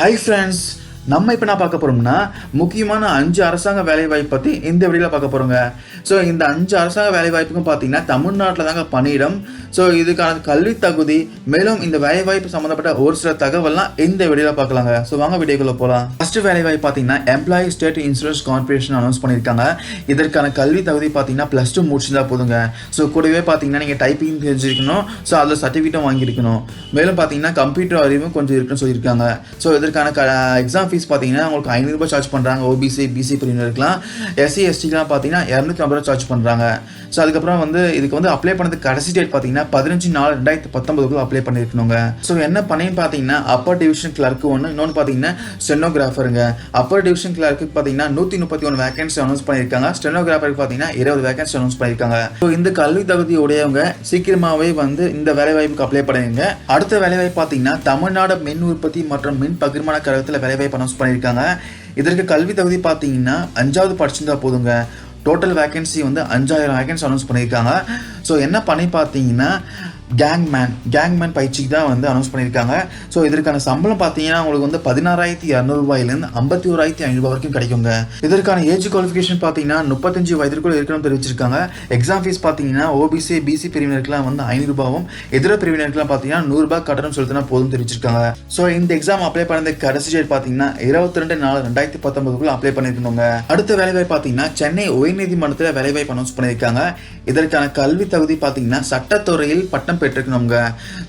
Hi friends நம்ம இப்போ நான் பார்க்க போகிறோம்னா முக்கியமான அஞ்சு அரசாங்க வேலைவாய்ப்பு பற்றி இந்த வீடியோவில் பார்க்க போகிறோங்க ஸோ இந்த அஞ்சு அரசாங்க வேலைவாய்ப்புக்கும் பார்த்தீங்கன்னா தமிழ்நாட்டில் தாங்க பணியிடம். ஸோ இதுக்கான கல்வி தகுதி மேலும் இந்த வேலைவாய்ப்பு சம்மந்தப்பட்ட ஒரு சில தகவல்லாம் இந்த வீடியோவில் பார்க்கலாங்க. ஸோ வாங்க வீடியோக்குள்ளே போகலாம் ஃபஸ்ட்டு வேலைவாய்ப்பு பார்த்தீங்கன்னா Employee State Insurance Corporation announce பண்ணியிருக்காங்க. இதற்கான கல்வி தகுதி பார்த்தீங்கன்னா ப்ளஸ் டூ முடிச்சிருந்தா போதுங்க. ஸோ கூடவே பார்த்தீங்கன்னா நீங்கள் டைப்பிங் தெரிஞ்சிருக்கணும். ஸோ அதில் சர்டிஃபிகேட்டும் வாங்கியிருக்கணும். மேலும் பார்த்தீங்கன்னா கம்ப்யூட்டர் அறிவும் கொஞ்சம் இருக்குன்னு சொல்லியிருக்காங்க. ஸோ இதற்கான க எக்ஸாம் ஃபீஸ் பார்த்தீங்கன்னா உங்களுக்கு ஐநூறுரூபா சார்ஜ் பண்ணுறாங்க ஓபிசி பிசி பிரிவினருக்குலாம் எஸ்சி எஸ்டிக்கெலாம் பார்த்தீங்கன்னா இரநூத்தி ஐம்பது ரூபா சார்ஜ் பண்ணுறாங்க ஸோ அதுக்கப்புறம் வந்து இதுக்கு வந்து அப்ளை பண்ணது கடைசி டேட் பார்த்தீங்கன்னா பதினஞ்சு நாலு ரெண்டாயிரத்தி பத்தொம்பதுக்குள்ள அப்ளை பண்ணியிருக்கணுங்க. ஸோ என்ன பண்ணேன்னு பார்த்தீங்கன்னா அப்பர் டிவிஷன் கிளர்க்கு ஒன்று இன்னொன்று பார்த்தீங்கன்னா ஸ்டெனோகிராஃபருங்க அப்பர் டிவிஷன் கிளர்க்கு பார்த்தீங்கன்னா நூற்றி முப்பத்தி ஒன்று வேகன்சி அனௌன்ஸ் பண்ணியிருக்காங்க. ஸ்டெனோகிராஃபருக்கு பார்த்தீங்கன்னா இருபது வேகன்சி அனௌன்ஸ் பண்ணியிருக்காங்க. ஸோ இந்த கல்வி தகுதி உடையவங்க சீக்கிரமாகவே வந்து இந்த வேலைவாய்ப்புக்கு அப்ளை பண்ணுங்க அடுத்த வேலைவாய்ப்பு பார்த்தீங்கன்னா தமிழ்நாடு மின் உற்பத்தி மற்றும் மின் பகிர்மான கழகத்தில் வேலைவாய்ப்பு அனௌன்ஸ் பண்ணியிருக்காங்க இதற்கு கல்வி தகுதி பார்த்தீங்கன்னா அஞ்சாவது படிச்சிருந்தா போதுங்க. டோட்டல் வேகன்சி வந்து அஞ்சாயிரம் வேகன்சி அனௌன்ஸ் பண்ணியிருக்காங்க ஸோ என்ன பண்ணி பார்த்தீங்கன்னா கேங்மேன் கேங்மேன் பயிற்சிக்கு தான் வந்து அனௌன்ஸ் பண்ணியிருக்காங்க. ஸோ இதற்கான சம்பளம் பார்த்தீங்கன்னா உங்களுக்கு வந்து பதினாறாயிரத்தி இரநூறுபாயிலேருந்து ஐம்பத்தி ஓராயிரத்தி ஐநூறுபா வரைக்கும் கிடைக்குங்க. இதற்கான ஏஜ் குவாலிஃபிகேஷன் பார்த்தீங்கன்னா முப்பத்தஞ்சு வயதிற்குள்ள இருக்கணும் தெரிவிச்சிருக்காங்க. எக்ஸாம் ஃபீஸ் பார்த்தீங்கன்னா ஓபிசி பிசி பிரிவினருக்குலாம் வந்து ஐநூறுபாவும் இதர பிரிவினருக்குலாம் பார்த்தீங்கன்னா நூறுரூபா கட்டணம் செலுத்தினா போதும் தெரிவிச்சிருக்காங்க. ஸோ இந்த எக்ஸாம் அப்ளை பண்ண கடைசி டேட் பார்த்தீங்கன்னா இருபத்தி ரெண்டு நாலு ரெண்டாயிரத்தி பத்தொன்பதுக்குள்ள அப்ளை பண்ணிருக்கணுங்க அடுத்த வேலைவாய்ப்பு பார்த்தீங்கன்னா சென்னை உயர்நீதிமன்றத்தில் வேலைவாய்ப்பு அனௌன்ஸ் பண்ணியிருக்காங்க. இதற்கான கல்வி தகுதி பார்த்தீங்கன்னா சட்டத்துறையில் பட்டம் பெற்றிருக்கணுங்க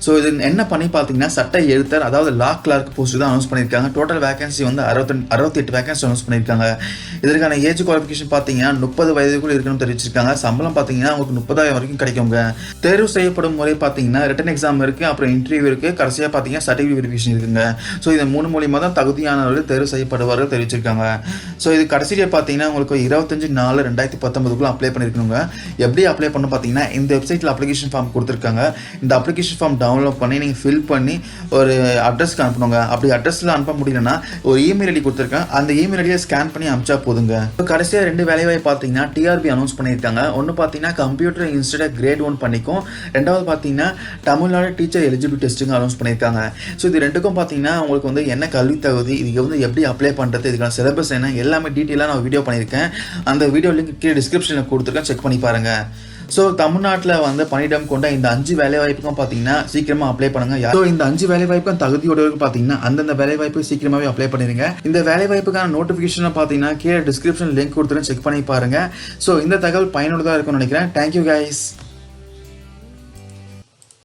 ஸோ இது என்ன பண்ணி பார்த்தீங்கன்னா சட்ட எழுத்தர் அதாவது லா கிளார்க் போஸ்ட் தான் அனௌன்ஸ் பண்ணியிருக்காங்க. டோட்டல் வேகன்சி வந்து அறுபத்தி அறுபத்தி எட்டு வேகன்சி அனௌன்ஸ் பண்ணியிருக்காங்க. இதற்கான ஏஜ் குவாலிஃபிகேஷன் பார்த்தீங்கன்னா முப்பது வயதுக்குள் இருக்கணும்னு தெரிவிச்சிருக்காங்க. சம்பளம் பார்த்தீங்கன்னா உங்களுக்கு முப்பதாயிரம் வரைக்கும் கிடைக்குங்க. தேர்வு செய்யப்படும் முறை பார்த்தீங்கன்னா ரிட்டன் எக்ஸாம் இருக்குது அப்புறம் இன்டர்வியூ இருக்குது கடைசியாக பார்த்தீங்கன்னா சர்டிஃபிகேட் வெரிஃபிகேஷன் இருக்குங்க. ஸோ இது மூணு மூலியமாக தான் தகுதியானவர்கள் தேர்வு செய்யப்படுவார்கள் தெரிவிச்சிருக்காங்க. ஸோ இது கடைசி டேட் பார்த்தீங்கன்னா உங்களுக்கு இருபத்தஞ்சு நாலு ரெண்டாயிரத்தி பத்தொன்பதுக்குள்ள அப்ளை பண்ணியிருக்கணுங்க. எப்படி அப்ளை பண்ண பார்த்தீங்கன்னா இந்த வெப்சைட்டில் அப்ளிகேஷன் ஃபார்ம் கொடுத்துருக்காங்க. இந்த அப்ளிகேஷன் ஃபார்ம் டவுன்லோட் பண்ணி நீங்கள் ஃபில் பண்ணி ஒரு அட்ரஸ்க்கு அனுப்பணுங்க. அப்படி அட்ரஸில் அனுப்ப முடியலன்னா ஒரு இமெயில் ஐடி கொடுத்துருக்கேன். அந்த இமெயில் ஐடியை ஸ்கேன் பண்ணி அனுப்பிச்சா போதுங்க. இப்போ கடைசியாக ரெண்டு வேலைவாய் பார்த்தீங்கன்னா டிஆர்பி அனௌன்ஸ் பண்ணியிருக்காங்க. ஒன்று பார்த்தீங்கன்னா கம்ப்யூட்டர் இன்ஸ்டியூட் கிரேட் ஒன் பண்ணிக்கும். ரெண்டாவது பார்த்தீங்கன்னா தமிழ்நாடு டீச்சர் எலிஜிபிலிட்டி டெஸ்ட்டுங்க அனௌன்ஸ் பண்ணியிருக்காங்க. ஸோ இது ரெண்டுக்கும் பார்த்தீங்கன்னா உங்களுக்கு வந்து என்ன கல்வி தகுதி இது வந்து எப்படி அப்ளை பண்ணுறது இதுக்கான சிலபஸ் என்ன எல்லாமே டீட்டெயிலாக நான் வீடியோ பண்ணியிருக்கேன். அந்த வீடியோ லிங்க் கீழே டிஸ்கிரிப்ஷனில் கொடுத்துருக்கேன். செக் பண்ணி பாருங்கள் ஸோ தமிழ்நாட்டில் வந்து பணியிடம் கொண்ட இந்த அஞ்சு வேலைவாய்ப்புக்கும் பார்த்தீங்கன்னா சீக்கிரமாக அப்ளை பண்ணுங்க. ஸோ இந்த அஞ்சு வேலைவாய்ப்புக்கும் தகுதியோடவருக்கு பார்த்தீங்கன்னா அந்தந்த வேலைவாய்ப்பு சீக்கிரமாகவே அப்ளை பண்ணிடுங்க இந்த வேலைவாய்ப்புக்கான நோட்டிஃபிகேஷனை பார்த்தீங்கன்னா கீழே டிஸ்கிரிப்ஷன் லிங்க் கொடுத்துருன்னு செக் பண்ணி பாருங்க. ஸோ இந்த தகவல் பயனுள்ளதாக இருக்கும்னு நினைக்கிறேன். Thank you guys